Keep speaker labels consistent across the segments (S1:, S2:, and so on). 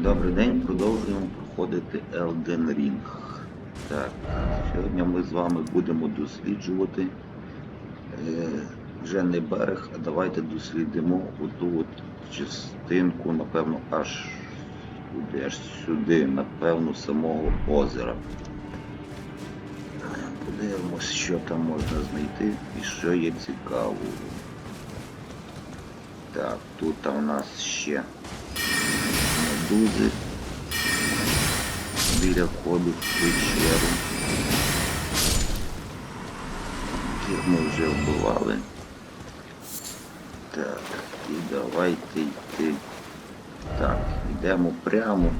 S1: Добрий день, продовжуємо проходити Elden Ring. Так, сьогодні ми з вами будемо досліджувати е, вже не берег, а давайте дослідимо оту от частинку, напевно, аж куди, аж сюди, напевно, самого озера. Подивимось, що там можна знайти і що є цікавого. Так, тут у нас ще медузи біля входу в печеру. Яких ми вже вбивали. Так, і давайте йти. Так, йдемо прямо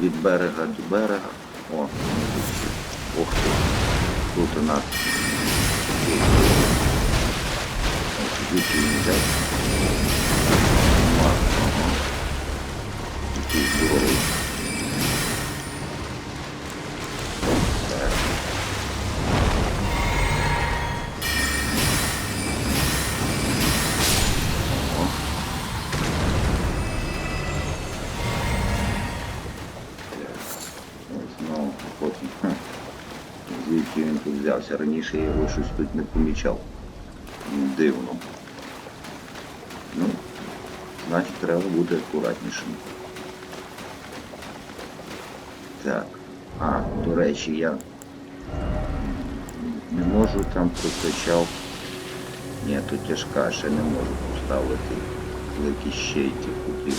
S1: від берега до берега. О, ох ти. Тут у нас звідки він взяв. Хм. Звідки він тут взявся? Раніше я його щось тут не помічав. Дивно. Ну, значить треба бути акуратнішим. Так. А, до речі, я не можу там прокачав. Ні, тут тяжка, ще не можу поставити великі щейки, хотів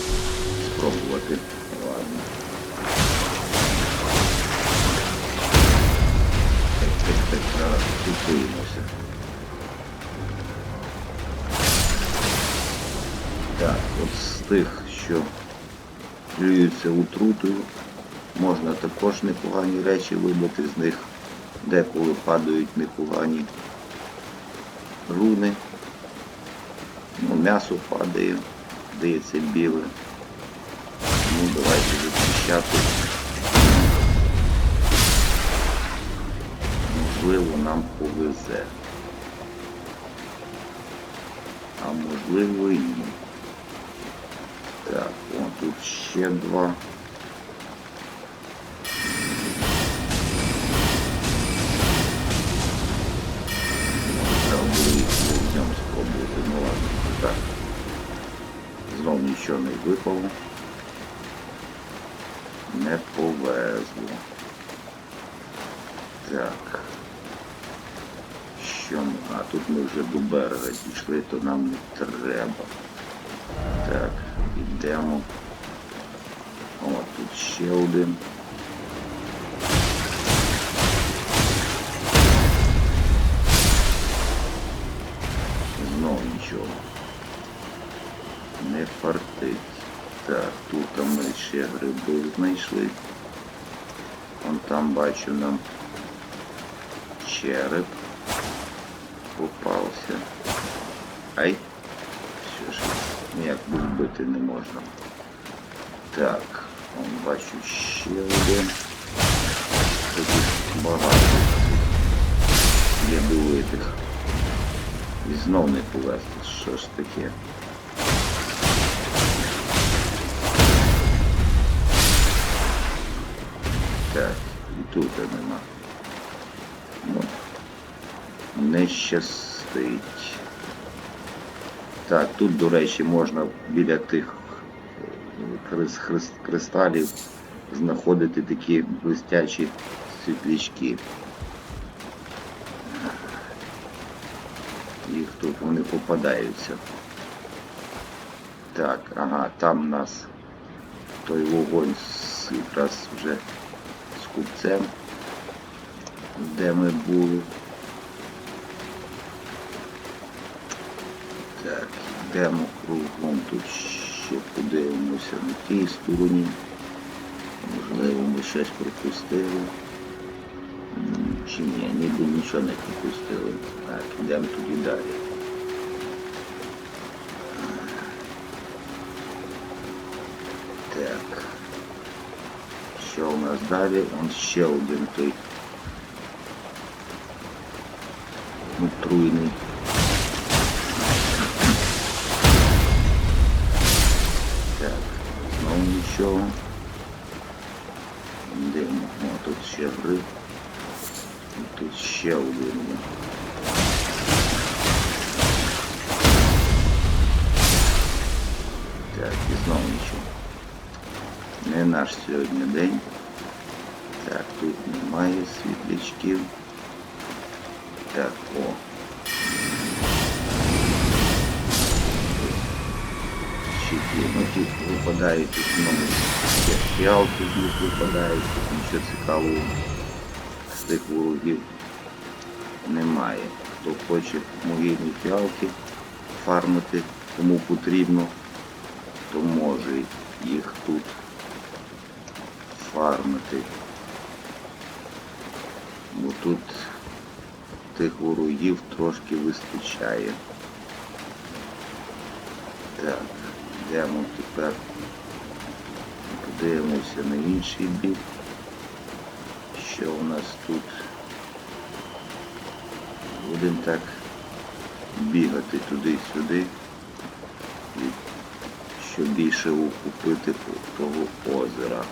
S1: спробувати. Ладно. Так, так, так, зараз. Так, от з тих, що плюються утрутою, можна також непогані речі вибити з них, деколи падають непогані руни. Ну, м'ясо падає, здається біле. Ну, давайте зачищати. Можливо, нам повезе. А можливо і ні. Так, о, тут ще два. Випало. Не повезло. Так. Що ми? А тут ми вже до берега дійшли, то нам не треба. Так, йдемо. О, тут ще один. Ще гриби знайшли. Вон там бачу нам череп попався. Ай! Що ж, ніяк збити не можна. Так, он бачу ще один. Тут багато. Ядовитих. І знов не повезти. Що ж таке? Так, і тут нема. Ну, не щастить. Так, тут, до речі, можна біля тих е, кристалів знаходити такі блистячі світлячки. Їх тут вони попадаються. Так, ага, там у нас той вогонь якраз вже купцем, де ми були. Так, йдемо кругом, тут ще подивимося на тій стороні. Можливо, ми щось пропустили. Чи ні, ніби нічого не пропустили. Так, йдемо тоді далі. далі? Он ще один той отруйний. Так, знову нічого. нічого. Дивно. О, тут ще гриб. І тут ще один є. Так, і знову нічого. Не наш сьогодні день. Так, тут немає світлячків. Так, о. Ну тут випадають тут ще фіалки них випадають, тут нічого цікавого з тих ворогів немає. Хто хоче могильні фіалки фармити, кому потрібно, то може їх тут фармити. Бо тут тих ворогів трошки вистачає. Так, йдемо тепер. Подивимося на інший бік. Що у нас тут? Будемо так бігати туди-сюди. Щоб більше укупити того озера.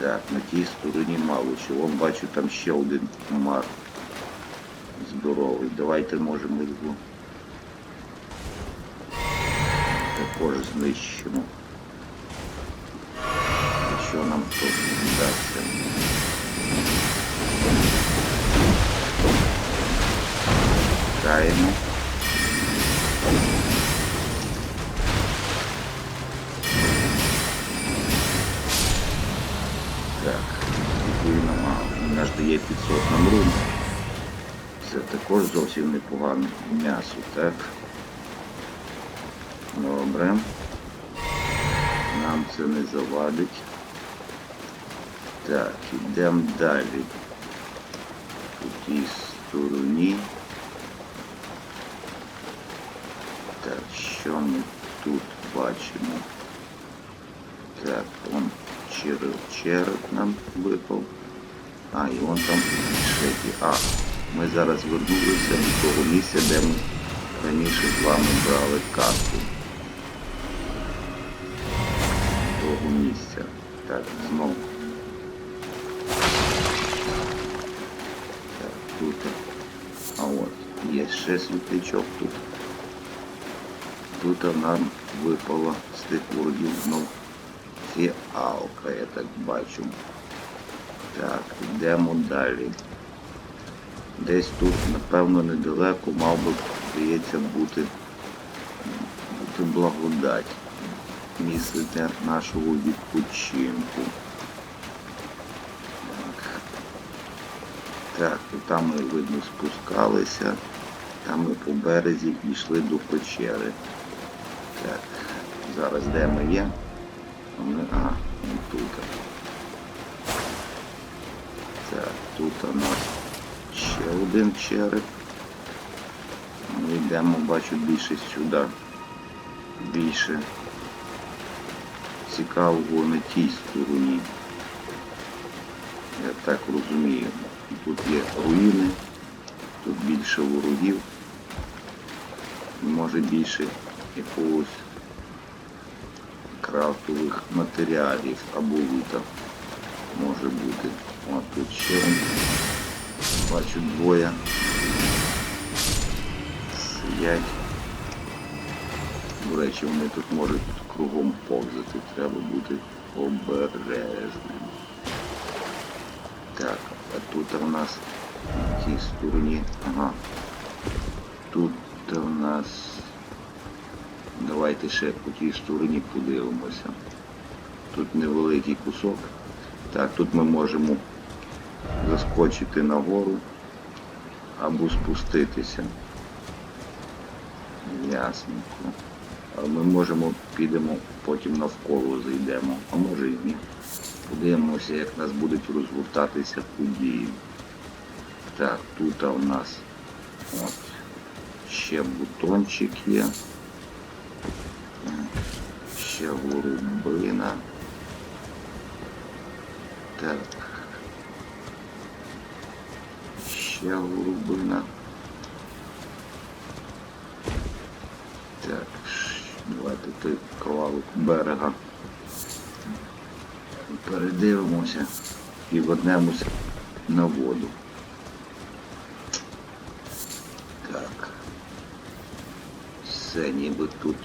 S1: Так, на тій стороні мало чого. Бачу, там ще один мар здоровий. Давайте можемо його також знищимо. Якщо нам то вдасться. Чекаємо. Дає 500 нам рун. Це також зовсім непогане м'ясо, так? Добре. Нам це не завадить. Так, ідемо далі. У тій стороні. Так, що ми тут бачимо? Так, он череп, череп нам випав. А, і вон там шеки. А, ми зараз вернулися до того місця, де ми раніше з вами брали карту. Того місця. Так, знову. Так, тут. А от, є ще світлячок тут. Тут нам випала з тих ворогів знов фіалка, я так бачу. Так, йдемо далі. Десь тут, напевно, недалеко мав би, здається, бути, бути благодать. Місце нашого відпочинку. Так. Так, і там ми, видно, спускалися. Там ми по березі йшли до печери. Так, зараз де ми є? А, ми тут. Так, тут у нас ще один череп. Ми йдемо, бачу, більше сюди. Більше цікавого на тій стороні. Я так розумію. Тут є руїни, тут більше ворогів. Може більше якогось крафтових матеріалів або лута може бути. О, тут ще бачу двоє. Сидять. До речі, вони тут можуть кругом повзати. Треба бути обережним. Так, а тут у нас на цій стороні. Ага. Тут у нас. Давайте ще по тій стороні подивимося. Тут невеликий кусок. Так, тут ми можемо заскочити нагору або спуститися. Ясненько. Ми можемо, підемо, потім навколо зайдемо, а може і ні. Подивимося, як нас будуть розгортатися події. Так, тут у нас от, ще бутончик є. Ще голубина. Так. Ще голубина. Так, давайте той кавалок берега передивимося і вернемося на воду. Так. Все, ніби тут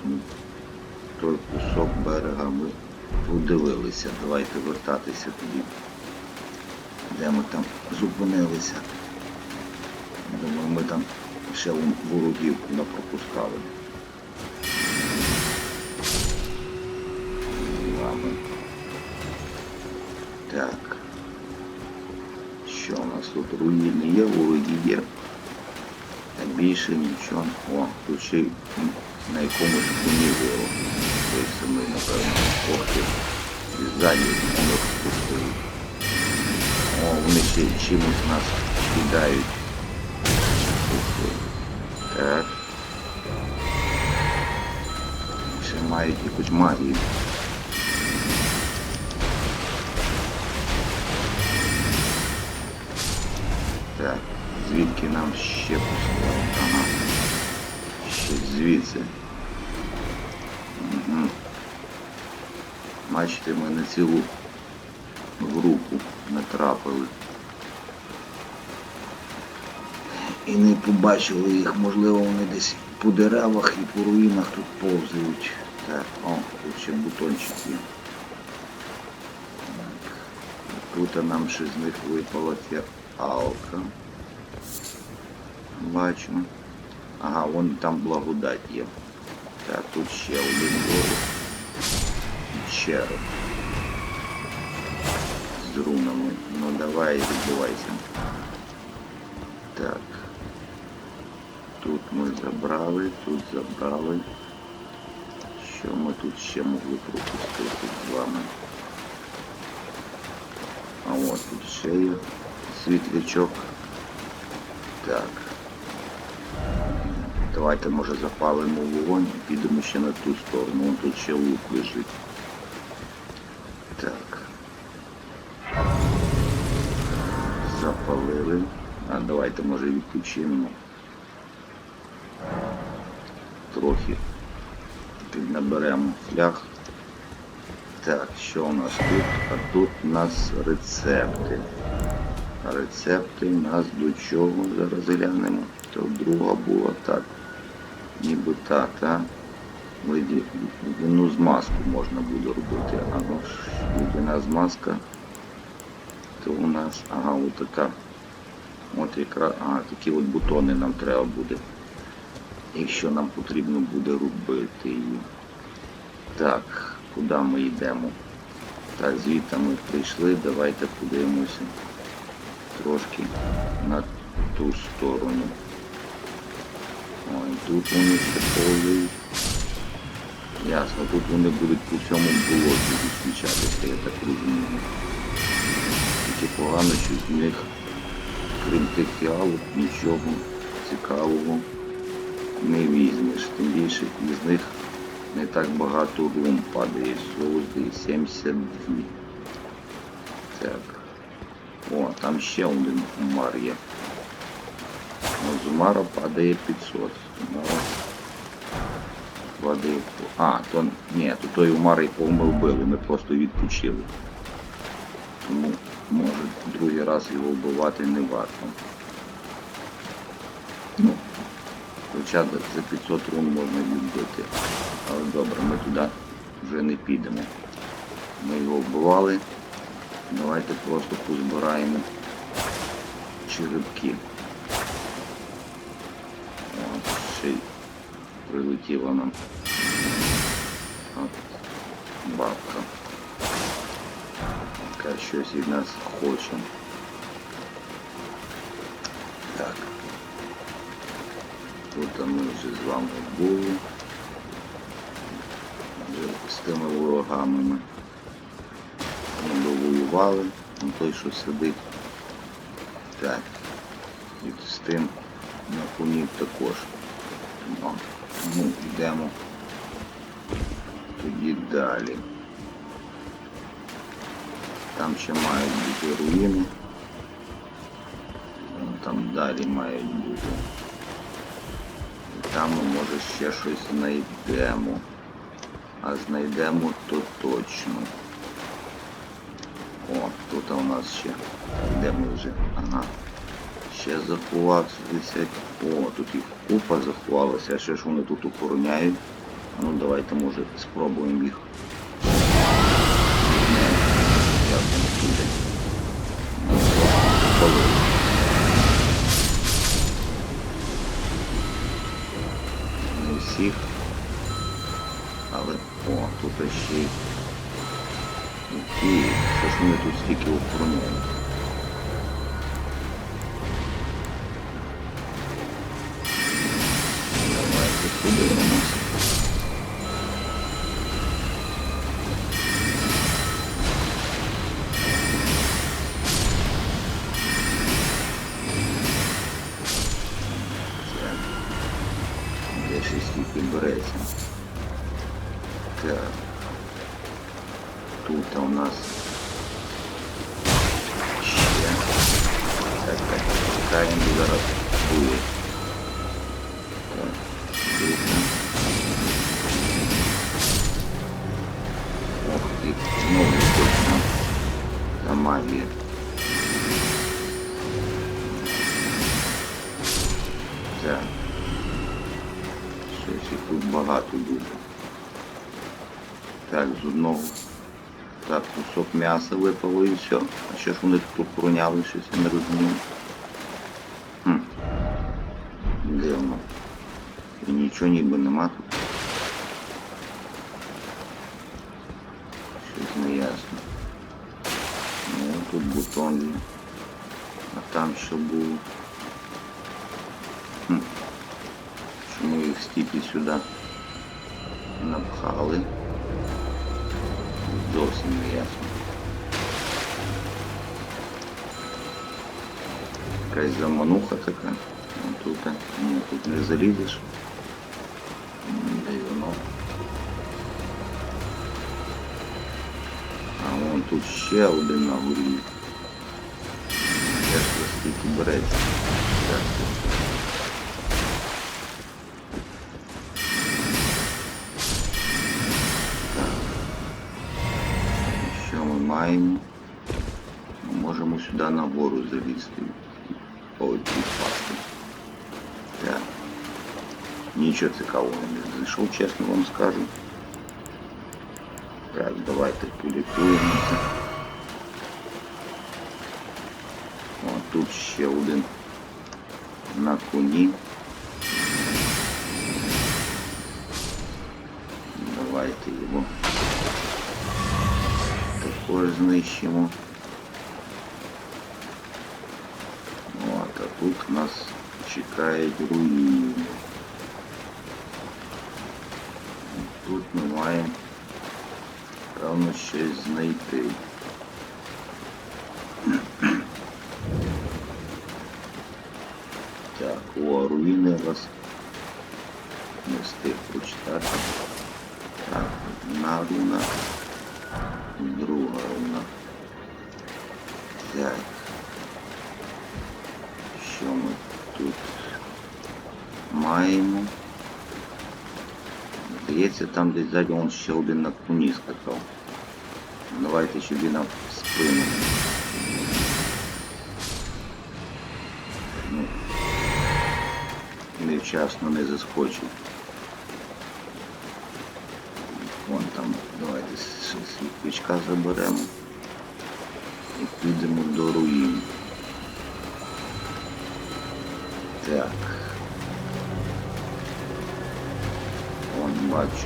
S1: той кусок берега ми подивилися. Давайте вертатися тоді. Де ми там зупинилися. Думаю, ми там ще вон ворогівку напропускали. Вами. Так. Що у нас тут? Руїни є, вороги є. Та більше нічого. О, тут ще й на якомусь коні. Той самий, напевно, охи. І ззаді воно спустили. О, вони ще чимось нас кидають. Так. Ще мають якусь магію. Так, звідки нам ще пускали? Звідси. Угу. Бачите, ми на цілу групу натрапили. І не побачили їх, можливо, вони десь по деревах і по руїнах тут повзають. Так, о, тут ще бутончик. Тут нам ще з них випала фіалка. Бачу. Ага, вон там благодать є. Так, тут ще один ворог. Череп. З рунами. Ну давай, відбувайся. Так. Тут ми забрали, тут забрали. Що ми тут ще могли пропустити з вами? А от тут ще є світлячок. Так. Давайте, може, запалимо вогонь і підемо ще на ту сторону. Вон тут ще лук лежить. Так. Запалили. А давайте, може, відключимо. Трохи піднаберемо фляг. Так, що у нас тут? А тут у нас рецепти. Рецепти у нас до чого? Зараз глянемо. То друга була так. Ніби та, та. З маску можна буде робити. А ну з маска. То у нас, ага, отака. От якраз, ага, такі от бутони нам треба буде. І що нам потрібно буде робити її. Так, куди ми йдемо? Так, звідти ми прийшли, давайте подивимося трошки на ту сторону. Ой, тут вони повзають. Ясно, тут вони будуть по всьому болоті зустрічатися, я так розумію. Тільки погано, що з них, крім тих фіалок, нічого цікавого не візьмеш. Тим більше із них не так багато рум падає. Здається 72. Так. О, там ще один умар є. Ну, з умара падає 500. Умара падає... А, то ні, то той умар і ми вбили, ми просто відпочили. Тому може другий раз його вбивати не варто. Ну, Хоча за 500 рун можна відбити. Але добре, ми туди вже не підемо. Ми його вбивали. Давайте просто позбираємо черепки. От, ще прилетіла нам от, бабка. Яка щось від нас хоче. Так. Тут ми вже з вами були. Вже з тими ворогами ми довоювали. Он той, що сидить. Так. І з тим на коні також. Ну, йдемо тоді далі. Там ще мають бути руїни. Ну, Там далі мають бути. І там ми, може, ще щось знайдемо. А знайдемо то точно. О, тут у нас ще. Де ми вже? Ага. Ще заховався. О, тут їх купа заховалася, а ще ж вони тут охороняють. Ну давайте може спробуємо їх. Де ще стільки береться? Так. Тут у нас ще. Так, так, чекаємо зараз буде. Так, тут. Ох ти, знову точно. Та магія. Багато дуже. Так, з одного. Так, кусок м'яса випало і все. А що ж вони тут охороняли, щось я не розумію. Хм. Дивно. І нічого ніби нема тут. Щось не ясно. Ну, тут бутон. А там що було? Хм. Чому їх стільки сюди напхали? Зовсім не ясно. Якась замануха така. Ну, тут, а, ні, тут не залізеш. М, Дивно. А вон тут ще один на горі. Де ж ви скільки береться? Що ми маємо? Ми можемо сюди нагору залізти. Ой, підпасти. Так. Нічого цікавого не знайшов, чесно вам скажу. Так, давайте полікуємося. О, тут ще один на коні. Давайте його Також знищимо. От, а тут нас чекають руїни. Тут ми маємо певно щось знайти. Що ми тут маємо? Здається, там десь ззаді он ще один на коні скакав. Давайте сюди на спину. Ну, невчасно не заскочив. Вон там, давайте ще світлячка заберемо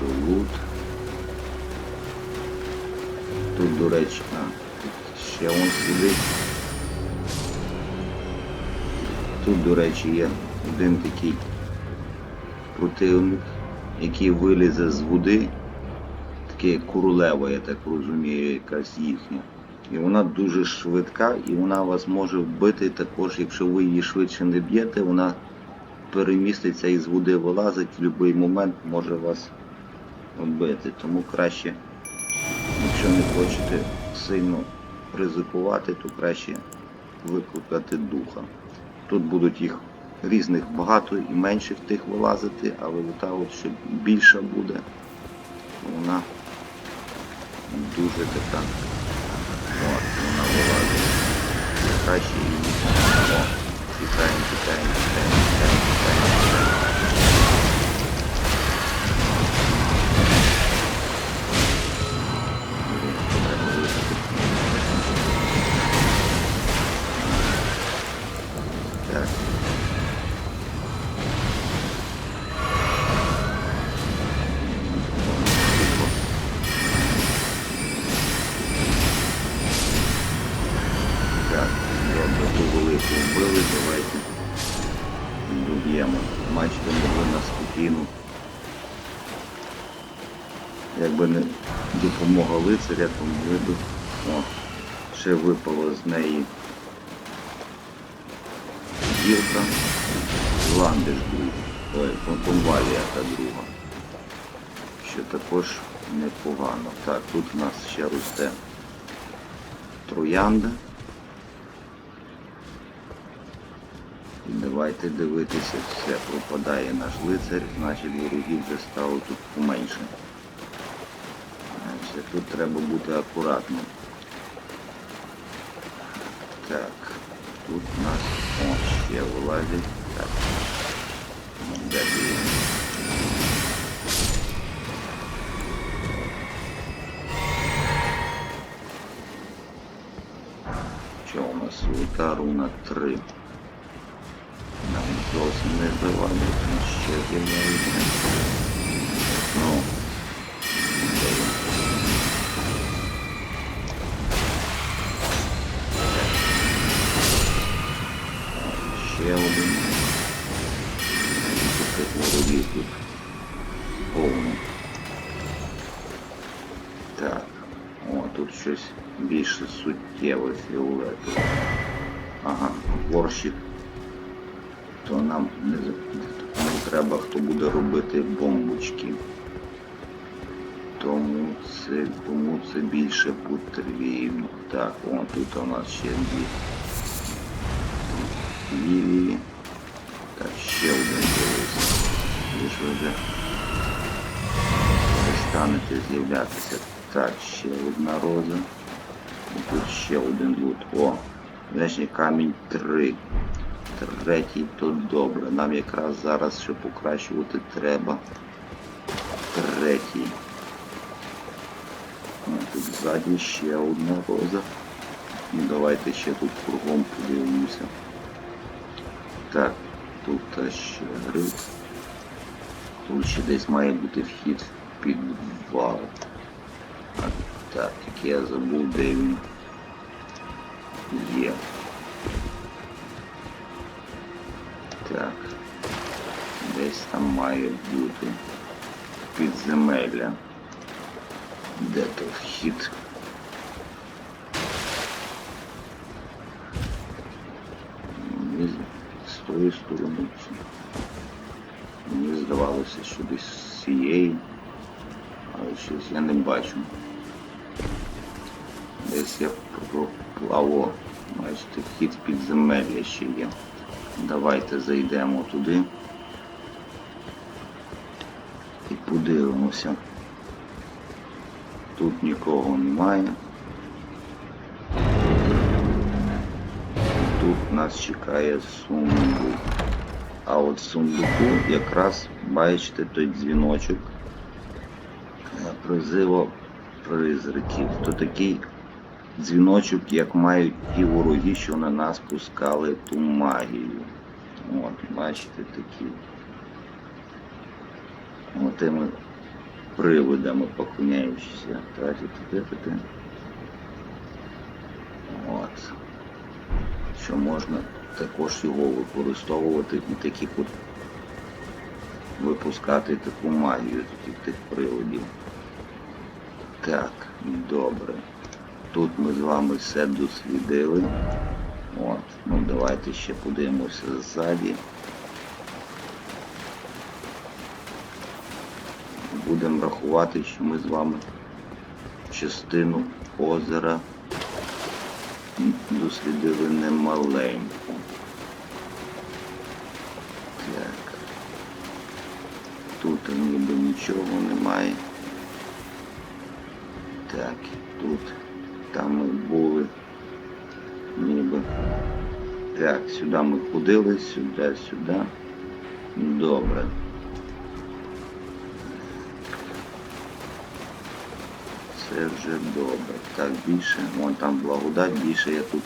S1: бачу. Тут, до речі, а, ще он сидить. Тут, до речі, є один такий противник, який вилізе з води. Таке як королева, я так розумію, якась їхня. І вона дуже швидка, і вона вас може вбити також, якщо ви її швидше не б'єте, вона переміститься із води вилазить, в будь-який момент може вас вбити. Тому краще, якщо не хочете сильно ризикувати, то краще викликати духа. Тут будуть їх різних багато і менших тих вилазити, але ота от, що більша буде, вона дуже така вона вилазить. Краще її. О, тікаємо, тікаємо, тікаємо, тікаємо, тікаємо. Так. Так, добре, ту велику вбили, давайте доб'ємо. Бачите, могли на спокійну. Якби не допомога лицаря, то ми б о, ще випало з неї гілка. Ландиш друг. Ой, кон- конвалія та друга. Що також непогано. Так, тут у нас ще росте троянда. І Давайте дивитися, все пропадає наш лицар, значить ворогів вже стало тут поменше. Значить, тут треба бути акуратним. Так, тут у нас о, ще вилазить. Так. Ну, Де ти? є? Що у нас? Золота руна 3. Нам зовсім не завадить, він ще з'являється. Ну, То нам не, не треба, хто буде робити бомбочки. Тому це, тому це більше потрібно. Так, о, тут у нас ще дві лілії. Так, ще один дивився. Ви ж ви вже перестанете з'являтися. Так, ще одна роза. І тут ще один лут. О, Врешні камінь 3. Третій то добре. Нам якраз зараз, щоб покращувати, треба третій. Тут ззаді ще одна роза. Ну, давайте ще тут кругом подивимося. Так, тут ще гриб. Тут ще десь має бути вхід в підвал. Так, тільки я забув, де він є. Так. Десь там має бути підземелля. Де то вхід? З- тої сторони. Мені здавалося, що десь з цієї, але щось я не бачу. Десь я проплав, бачите, вхід підземелля ще є. Давайте зайдемо туди і подивимося. Тут нікого немає. Тут нас чекає сундук. А от сундуку якраз бачите той дзвіночок призиву призраків. То такий дзвіночок, як мають ті вороги, що на нас пускали ту магію. От, бачите такі. Отими привидами поклоняючися. От. Що можна також його використовувати і таких от випускати таку магію таких тих приводів. Так, добре. Тут ми з вами все дослідили. От, ну давайте ще подивимося ззаді. Будемо рахувати, що ми з вами частину озера дослідили немаленьку. Так. Тут ніби нічого немає. Так, тут Там ми були. Ніби. Так, сюди ми ходили, сюди, сюди. Добре. Це вже добре. Так, більше. Вон там благодать, більше я тут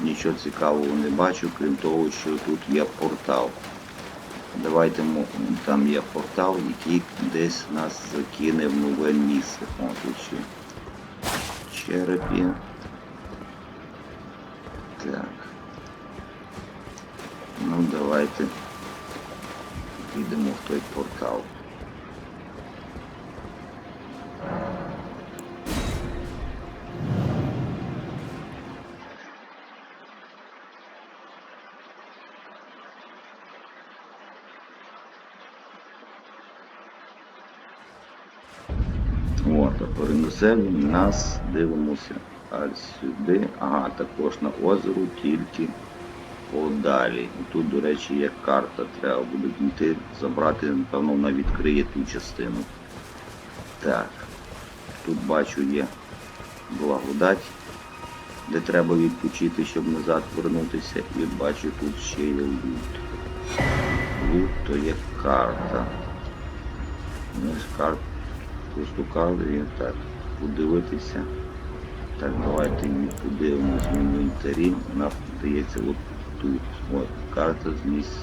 S1: нічого цікавого не бачу, крім того, що тут є портал. Давайте там є портал, який десь нас закине в нове місце. О, тут ще череп є. Так. Ну давайте підемо в той портал. А нас, дивимося аж сюди. Ага, також на озеро, тільки подалі. І тут, до речі, є карта. Треба буде йти, забрати, напевно, вона відкриє ту частину. Так. Тут бачу є благодать, де треба відпочити, щоб назад повернутися. І бачу тут ще є лут. Лут то є карта. Ну, з карт просто карту так. Подивитися. Так, давайте подивимось в інвентарі. Вона подається от тут. От карта з місць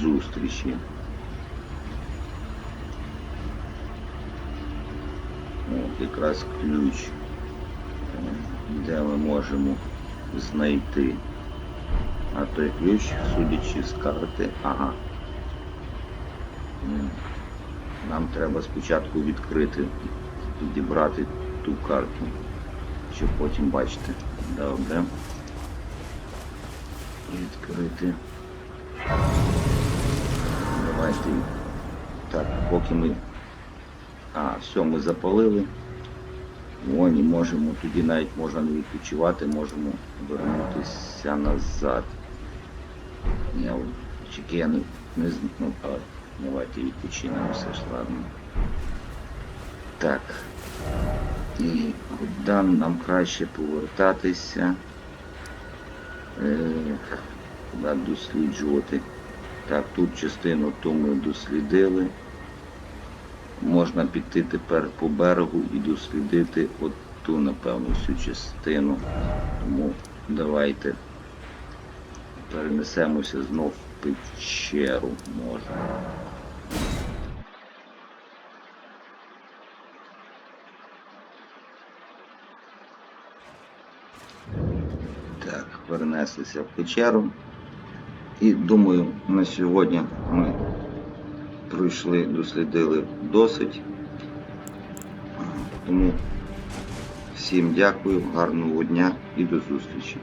S1: зустрічі. От якраз ключ, де ми можемо знайти. А той ключ, судячи з карти, ага. Нам треба спочатку відкрити, підібрати ту карту, щоб потім бачити. Добре. Відкрити. Давайте. Так, поки ми. А, все, ми запалили. Вон, і можемо, тоді навіть можна не відпочивати, можемо вернутися назад. Я чеки не, не з- ну, давайте відпочинемо все ж, ладно. Так. І куди нам краще повертатися? Куди досліджувати? Так, тут частину ту ми дослідили. Можна піти тепер по берегу і дослідити от ту, напевно, всю частину. Тому давайте перенесемося знов в печеру можна. Так, перенеслися в печеру. І думаю, на сьогодні ми пройшли, дослідили досить. Тому всім дякую, гарного дня і до зустрічі.